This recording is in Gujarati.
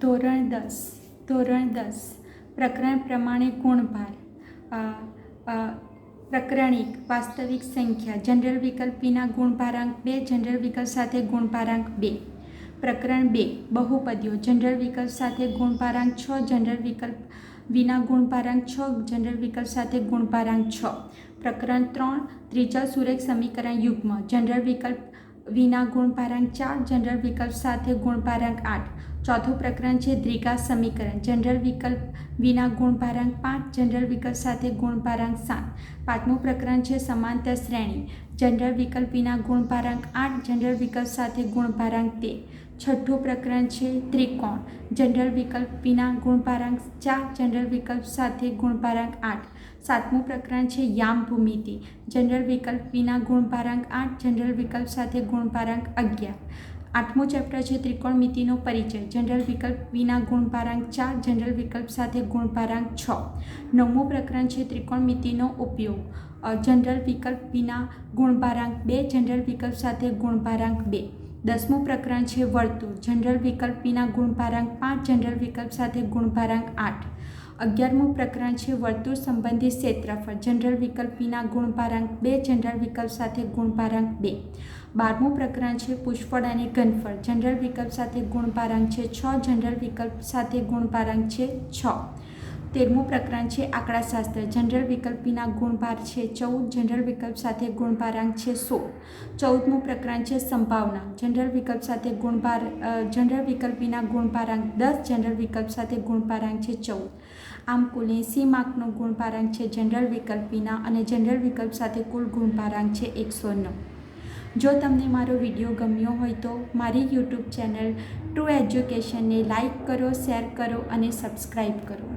ધોરણ દસ ધોરણ દસ પ્રકરણ પ્રમાણે ગુણભાર અ, અ, પ્રકરણ એક વાસ્તવિક સંખ્યા જનરલ વિકલ્પ વિના ગુણભારાંક બે જનરલ વિકલ્પ સાથે ગુણભારાંક બે. પ્રકરણ બે બહુપદીઓ જનરલ વિકલ્પ સાથે ગુણભારાંક છ જનરલ વિકલ્પ વિના ગુણભારાંક છ જનરલ વિકલ્પ સાથે ગુણભારાંક છ. પ્રકરણ ત્રણ ત્રીજા સુરેખ સમીકરણ યુગ્મ જનરલ વિકલ્પ વિના ગુણભારાંક ચાર, જનરલ વિકલ્પ સાથે ગુણભારાંક આઠ. ચોથું પ્રકરણ છે દ્વિઘાત સમીકરણ. જનરલ વિકલ્પ વિના ગુણભારાંક પાંચ, જનરલ વિકલ્પ સાથે ગુણભારાંક સાત. પાંચમું પ્રકરણ છે સમાંતર શ્રેણી. જનરલ વિકલ્પ વિના ગુણભારાંક આઠ, જનરલ વિકલ્પ સાથે ગુણભારાંક તેર. છઠ્ઠું પ્રકરણ છે ત્રિકોણ. જનરલ વિકલ્પ વિના ગુણભારાંક ચાર જનરલ વિકલ્પ સાથે ગુણભારાંક આઠ. સાતમું પ્રકરણ છે યામ ભૂમિતિ. જનરલ વિકલ્પ વિના ગુણભારાંક આઠ જનરલ વિકલ્પ સાથે ગુણભારાંક અગિયાર. આઠમું ચેપ્ટર છે ત્રિકોણમિતિનો પરિચય. જનરલ વિકલ્પ વિના ગુણભારાંક ચાર જનરલ વિકલ્પ સાથે ગુણભારાંક છ. નવમું પ્રકરણ છે ત્રિકોણમિતિનો ઉપયોગ. જનરલ વિકલ્પ વિના ગુણભારાંક બે જનરલ વિકલ્પ સાથે ગુણભારાંક બે. દસમું પ્રકરણ છે વર્તુળ જનરલ વિકલ્પ વિના ગુણભારાંક પાંચ જનરલ વિકલ્પ સાથે ગુણભારાંક આઠ. અગિયારમું પ્રકરણ છે વર્તુળ સંબંધિત ક્ષેત્રફળ. જનરલ વિકલ્પ વિના ગુણભારાંક બે જનરલ વિકલ્પ સાથે ગુણભારાંક બે. બારમું પ્રકરણ છે પુષ્ફળ અને ઘનફળ. જનરલ વિકલ્પ સાથે ગુણભારાંક છે છ જનરલ વિકલ્પ સાથે ગુણભારાંક છે છ. તેરમું પ્રકરણ છે આંકડાશાસ્ત્ર. જનરલ વિકલ્પીના ગુણભાર છે ચૌદ. જનરલ વિકલ્પ સાથે ગુણભારાંક છે સો ચૌદમું પ્રકરણ છે સંભાવના. જનરલ વિકલ્પ સાથે ગુણભાર જનરલ વિકલ્પીના ગુણભારાંક દસ. જનરલ વિકલ્પ સાથે ગુણભારાંક છે ચૌદ. આમ કુલ એંસી માર્કનો ગુણભારાંક છે જનરલ વિકલ્પીના અને જનરલ વિકલ્પ સાથે કુલ ગુણભારાંક છે એકસો નવ. જો તમને મારો વીડિયો ગમ્યો હોય તો મારી યુટ્યુબ ચેનલ ટ્રુ એજ્યુકેશનને લાઈક કરો, શેર કરો અને સબસ્ક્રાઈબ કરો.